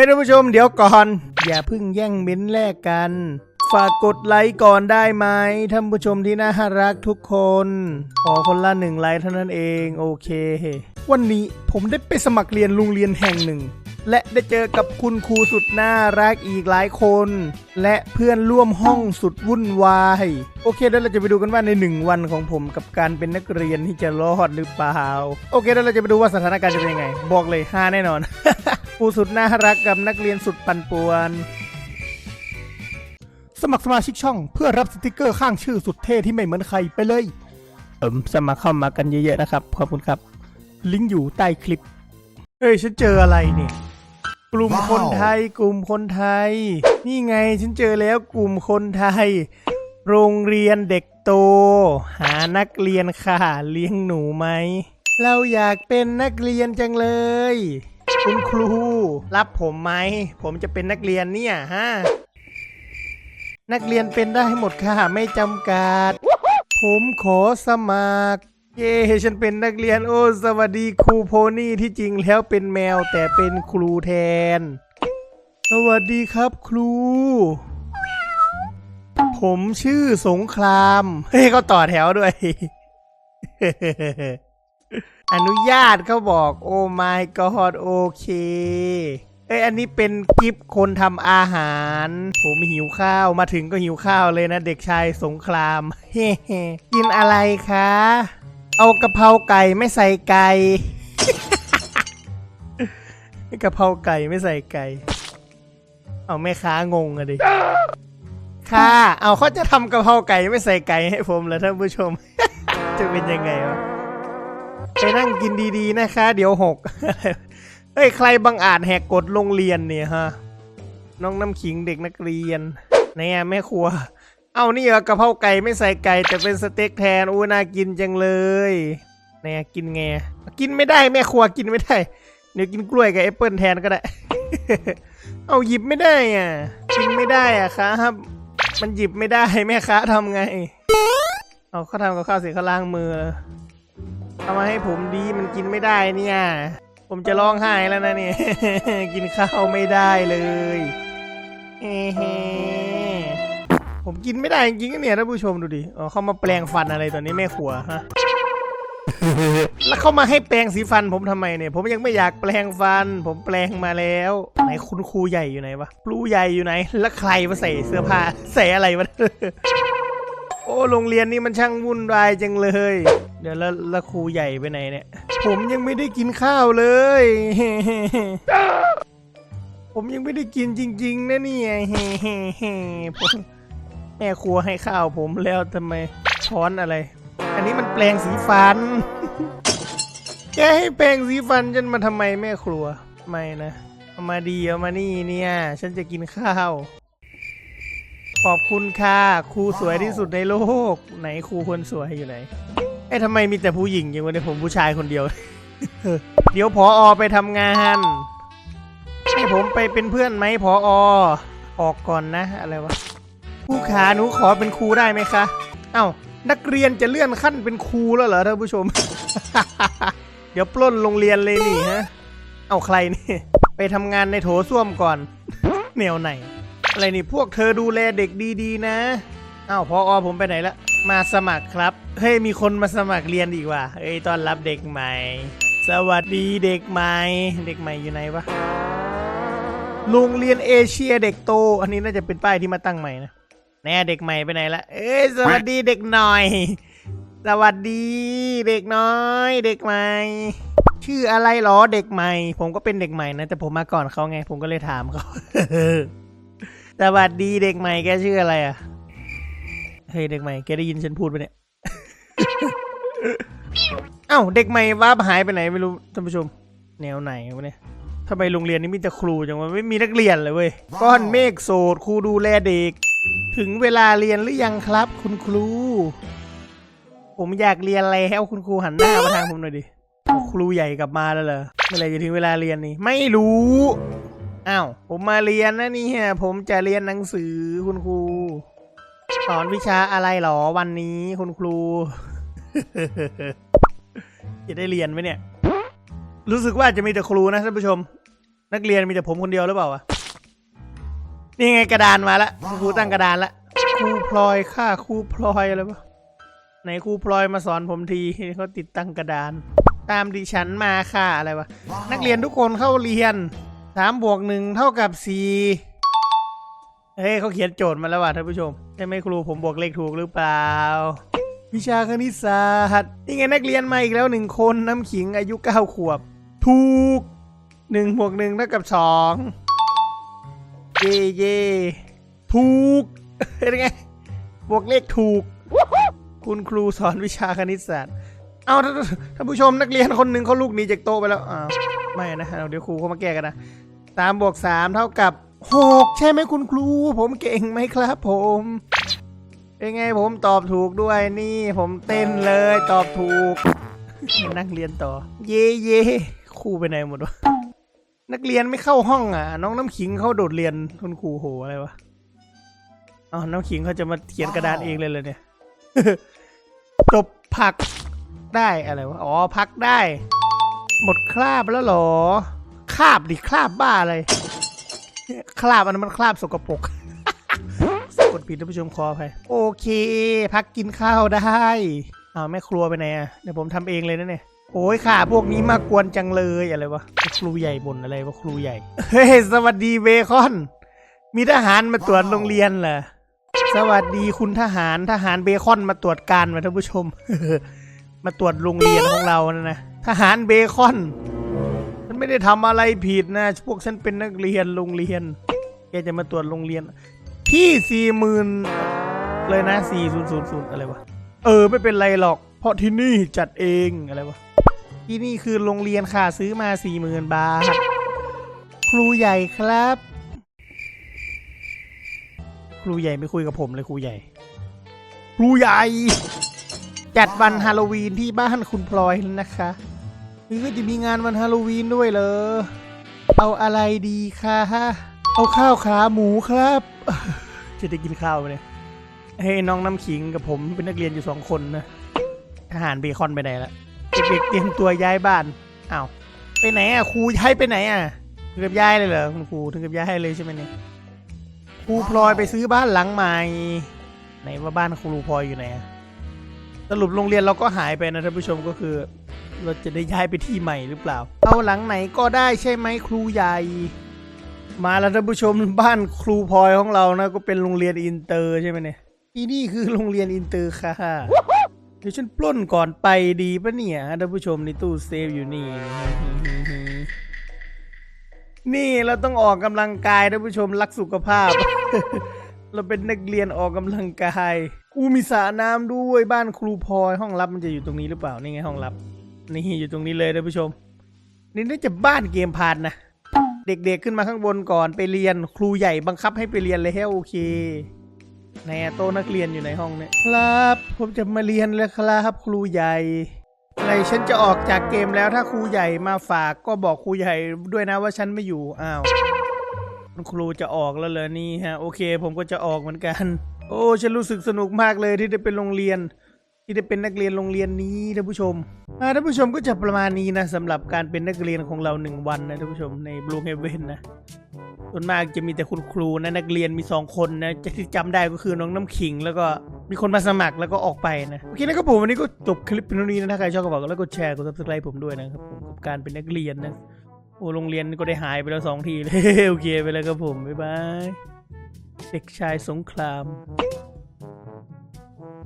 ฮ้ท่านผู้ชมเดี๋ยวก่อน อย่าเพิ่งแย่งเม้นแลกกัน ฝากกดไลค์ก่อนได้ไหมท่านผู้ชมที่น่ารักทุกคนขอคนละหนึ่งไลค์เท่านั้นเองโอเค วันนี้ผมได้ไปสมัครเรียนโรงเรียนแห่งหนึ่ง และได้เจอกับคุณครูสุดน่ารักอีกหลายคน และเพื่อนร่วมห้องสุดวุ่นวายโอเคเดี๋ยวเราจะไปดูกันว่าในหนึ่งวันของผมกับการเป็นนักเรียนที่จะรอดหรือเปล่า โอเคเดี๋ยวเราจะไปดูว่าสถานการณ์จะเป็นยังไง บอกเลยฮาแน่นอน ครูสุดน่ารักกับนักเรียนสุดปั่นป่วน สมัครสมาชิกช่องเพื่อรับสติกเกอร์ข้างชื่อสุดเท่ที่ไม่เหมือนใครไปเลย เอิมสมัครเข้ามากันเยอะๆนะครับ ขอบคุณครับ ลิงก์อยู่ใต้คลิป เฮ้ย ฉันเจออะไรเนี่ย กลุ่มคนไทย กลุ่มคนไทย นี่ไงฉันเจอแล้วกลุ่มคนไทย โรงเรียนเด็กโต หานักเรียนค่ะ เลี้ยงหนูไหม เราอยากเป็นนักเรียนจังเลย คุณครู รับผมไหม ผมจะเป็นนักเรียนเนี่ยฮะ นักเรียนเป็นได้หมดค่ะ ไม่จำกัด ผมขอสมัคร เย้ฉันเป็นนักเรียนโอ้สวัสดีครูโพนี่ที่จริงแล้วเป็นแมวแต่เป็นครูแทน สวัสดีครับครู ผมชื่อสงคราม เฮ้ยเขาต่อแถวด้วย อนุญาตเขาบอกโอ้ my god โอเค เอ้ยอันนี้เป็นกิฟคนทำอาหาร ผมหิวข้าวมาถึงก็หิวข้าวเลยนะ เด็กชายสงคราม เฮ้กินอะไรคะ เอากะเพราไก่ไม่ใส่ไก่กะเพราไก่ไม่ใส่ไก่ เอาแม่ค้างงอะดิ ค่ะ เอาเขาจะทำกะเพราไก่ไม่ใส่ไก่ให้ผมเหรอท่านผู้ชม จะเป็นยังไงวะ ไปนั่งกินดีๆนะคะ เดี๋ยวหกเฮ้ยใครบังอาจแหกกฎโรงเรียนเนี่ยฮะ น้องน้ำขิงเด็กนักเรียนเนี่ยแม่ครัว เอานี่เหรอกะเพราไก่ไม่ใส่ไก่แต่เป็นสเต็กแทนอู้น่ากินจังเลยเนี่ยกินไงกินไม่ได้แม่ครัวกินไม่ได้ เดี๋ยวกินกล้วยกับแอปเปิลแทนก็ได้ เอาหยิบไม่ได้อะกินไม่ได้อะครับ มันหยิบไม่ได้แม่ค้าทำไง เอาเขาทำกับข้าวเสร็จเขาล้างมือ เอามาให้ผมดีมันกินไม่ได้เนี่ย ผมจะร้องไห้แล้วนะเนี่ย กินข้าวไม่ได้เลยเฮ้เฮ้ผมกินไม่ได้จริงๆเนี่ยท่านผู้ชมดูดิอ๋อเขามาแปลงฟันอะไรตอนนี้แม่ครัวฮะแล้วเขามาให้แปลงสีฟันผมทำไมเนี่ย ผมยังไม่อยากแปลงฟัน ผมแปลงมาแล้ว ไหนคุณครูใหญ่อยู่ไหนวะครูใหญ่อยู่ไหน แล้วใครมาใส่เสื้อผ้าใส่อะไรวะโอ้โรงเรียนนี้มันช่างวุ่นวายจังเลย เดี๋ยวแล้วแล้วครูใหญ่ไปไหนเนี่ย ผมยังไม่ได้กินข้าวเลย ผมยังไม่ได้กินจริง ๆ นะเนี่ยแม่ครัวให้ข้าวผมแล้วทำไมช้อนอะไร อันนี้มันแปลงสีฟัน แกให้แปลงสีฟันฉันมาทำไมแม่ครัว ไม่นะเอามาดีเอามานี่เนี่ย ฉันจะกินข้าว ขอบคุณค่ะครูสวยที่สุดในโลก ไหนครูคนสวยอยู่ไหน เอ้ยทำไมมีแต่ผู้หญิงอย่างวันนี้ผมผู้ชายคนเดียว เดี๋ยวพออไปทำงานให้ผมไปเป็นเพื่อนไหมพออออกก่อนนะ อะไรวะครูขาหนูขอเป็นครูได้ไหมคะ เอ้านักเรียนจะเลื่อนขั้นเป็นครูแล้วเหรอท่านผู้ชม เดี๋ยวปล้นโรงเรียนเลยนี่ฮะ เอาใครนี่ ไปทำงานในโถส้วมก่อนแนวไหน อะไรนี่พวกเธอดูแลเด็กดีๆนะ เอ้าพออผมไปไหนละ มาสมัครครับ เฮ้ยมีคนมาสมัครเรียนอีกว่ะเอ้ยต้อนรับเด็กใหม่ สวัสดีเด็กใหม่ เด็กใหม่อยู่ไหนวะโรงเรียนเอเชียเด็กโต อันนี้น่าจะเป็นป้ายที่มาตั้งใหม่นะแน่เด็กใหม่ไปไหนละ เอ้ยสวัสดีเด็กหน่อย สวัสดีเด็กน้อย เด็กใหม่ ชื่ออะไรหรอเด็กใหม่ ผมก็เป็นเด็กใหม่นะแต่ผมมาก่อนเขาไง ผมก็เลยถามเขาสวัสดีเด็กใหม่แกชื่ออะไรอะ เฮ้ยเด็กใหม่แกได้ยินฉันพูดไปะเนี่ย เอ้าเด็กใหม่ว่าหายไปไหนไม่รู้ท่านผู้ชม แนวไหนวะเนี่ยทำไมโรงเรียนนี้มีแต่ครูจังวะไม่มีนักเรียนเลยเว้ยก้อนเมฆโสดครูดูแลเด็ก ถึงเวลาเรียนหรือยังครับ คุณครู ผมอยากเรียนแล้วคุณครูหันหน้ามาทางผมหน่อยดิเอาครูใหญ่กลับมาแล้วเหรอเมื่อไหรจะถึงเวลาเรียนนี่ไม่รู้อ้าวผมมาเรียนนะเนี่ยผมจะเรียนหนังสือคุณครู สอนวิชาอะไรหรอวันนี้คุณครู จะได้เรียนไหมเนี่ย รู้สึกว่าจะมีแต่ครูนะท่านผู้ชม นักเรียนมีแต่ผมคนเดียวหรือเปล่าวะนี่ไงกระดานมาละครูตั้งกระดานละครูพลอยค่าครูพลอยอะไรปะไหนครูพลอยมาสอนผมทีเขาติดตั้งกระดาน ตามดิฉันมาค่ะอะไรวะนักเรียนทุกคนเข้าเรียนสามบวกหนึ่งเท่ากับสี่ เฮ้ยเขาเขียนโจทย์มาแล้วว่ะท่านผู้ชม ใช่ไหมครูผมบวกเลขถูกหรือเปล่า วิชาคณิตศาสตร์นี่ไงนักเรียนมาอีกแล้วหนึ่งคนน้ำขิงอายุเก้าขวบ ถูกหนึ่งบวกหนึ่งเท่ากับสองเย่เย่ถูกเป็นไงบวกเลขถูก คุณครูสอนวิชาคณิตศาสตร์ เอาท่านผู้ชมนักเรียนคนหนึ่งเขาลูกหนีจากโต๊ะไปแล้วอ้าวไม่นะเอาเดี๋ยวครูเขามาแก้กันนะสามบวกสามเท่ากับ หกใช่ไหมคุณครู ผมเก่งไหมครับผมเป็นไงผมตอบถูกด้วยนี่ ผมเต้นเลยตอบถูกนั่งเรียนต่อ เย่เย่ครูไปไหนหมดวะนักเรียนไม่เข้าห้องอะ น้องน้ำขิงเขาโดดเรียนคุณครูโหอะไรวะอ๋อน้ำขิงเขาจะมาเขียนกระดานเองเลยเลยเนี่ยจบผักได้อะไรวะอ๋อพักได้ หมดคราบแล้วหรอคราบดิคราบบ้าอะไร คราบอันนั้นมันคราบสกปรกกดผิดท่านผู้ชมคอไปโอเค พักกินข้าวได้เอาแม่ครัวไปไหนอะเดี๋ยวผมทำเองเลยนะเนี่ยโอ้ยค่ะ พวกนี้มากวนจังเลยอะไรวะครูใหญ่บ่นอะไรวะครูใหญ่เฮ้ยสวัสดีเบคอน มีทหารมาตรวจโรงเรียนเหรอสวัสดีคุณทหารทหารเบคอนมาตรวจการมาท่านผู้ชม มาตรวจโรงเรียนของเรานะนะทหารเบคอน ไม่ได้ทำอะไรผิดนะ พวกฉันเป็นนักเรียนโรงเรียน แกจะมาตรวจโรงเรียนพี่สี่หมื่นเลยนะสี่ศูนย์ศูนย์ศูนย์อะไรวะ เออ ไม่เป็นไรหรอก เพราะที่นี่จัดเองอะไรวะ ที่นี่คือโรงเรียนค่ะซื้อมาสี่หมื่นบาท ครูใหญ่ครับ ครูใหญ่ไม่คุยกับผมเลยครูใหญ่ ครูใหญ่ จัดวันฮาโลวีนที่บ้านคุณพลอยนะคะ นี่ก็จะมีงานวันฮาโลวีนด้วยเหรอ เอาอะไรดีคะเอาข้าวขาหมูครับ จะได้กินข้าวไหมเนี่ยเฮ้ยน้องน้ำขิงกับผมเป็นนักเรียนอยู่สองคนนะทหารเบคอนไปไหนละเด็กเตรียมตัวย้ายบ้านอ้าวไปไหนอะครูย้ายไปไหนอะถึงกับย้ายเลยเหรอคุณครูถึงกับย้ายเลยใช่ไหมเนี่ยครูพลอยไปซื้อบ้านหลังใหม่ไหนว่าบ้านครูพลอยอยู่ไหนสรุปโรงเรียนเราก็หายไปนะท่านผู้ชมก็คือ เราจะได้ย้ายไปที่ใหม่หรือเปล่า เอาหลังไหนก็ได้ใช่ไหมครูใหญ่ มาแล้วท่านผู้ชมบ้านครูพลอยของเรานะ ก็เป็นโรงเรียนอินเตอร์ใช่ไหมเนี่ยที่นี่คือโรงเรียนอินเตอร์ค่ะเดี๋ยวฉันปล้นก่อนไปดีปะเนี่ยท่านผู้ชมในตู้เซฟอยู่นี่ นี่เราต้องออกกำลังกายท่านผู้ชมรักสุขภาพ เราเป็นนักเรียนออกกำลังกายกูมีสระน้ำด้วยบ้านครูพลอยห้องลับมันจะอยู่ตรงนี้หรือเปล่านี่ไงห้องลับ นี่อยู่ตรงนี้เลยท่านผู้ชม นี่น่าจะบ้านเกมพานนะ เด็กๆขึ้นมาข้างบนก่อนไปเรียนครูใหญ่บังคับให้ไปเรียนเลยโอเคในโต๊ะนักเรียนอยู่ในห้องเนี่ยครับ ผมจะมาเรียนแล้วครับครูใหญ่อะไรฉันจะออกจากเกมแล้วถ้าครูใหญ่มาฝากก็บอกครูใหญ่ด้วยนะว่าฉันไม่อยู่อ้าวคุณครูจะออกแล้วเลยนี่ฮะ โอเค ผมก็จะออกเหมือนกัน โอ้ ฉันรู้สึกสนุกมากเลยที่ได้เป็นโรงเรียน ที่ได้เป็นนักเรียนโรงเรียนนี้ท่านผู้ชมท่านผู้ชมก็จะประมาณนี้นะสำหรับการเป็นนักเรียนของเราหนึ่งวันนะท่านผู้ชมใน Blue Heaven นะส่วนมากจะมีแต่คุณครูนะนักเรียนมีสองคนนะจะที่จำได้ก็คือน้องน้ำขิง แล้วก็มีคนมาสมัครแล้วก็ออกไปนะโอเคนะครับผมวันนี้ก็จบคลิปเป็นเท่านี้นะถ้าใครชอบก็บอกแล้วกดแชร์กด subscribe ผมด้วยนะครับผมกับการเป็นนักเรียนนะโอ้โรงเรียนก็ได้หายไปแล้วสองทีเลยโอเคไปแล้วครับผมบ๊ายบายเด็กชายสงคราม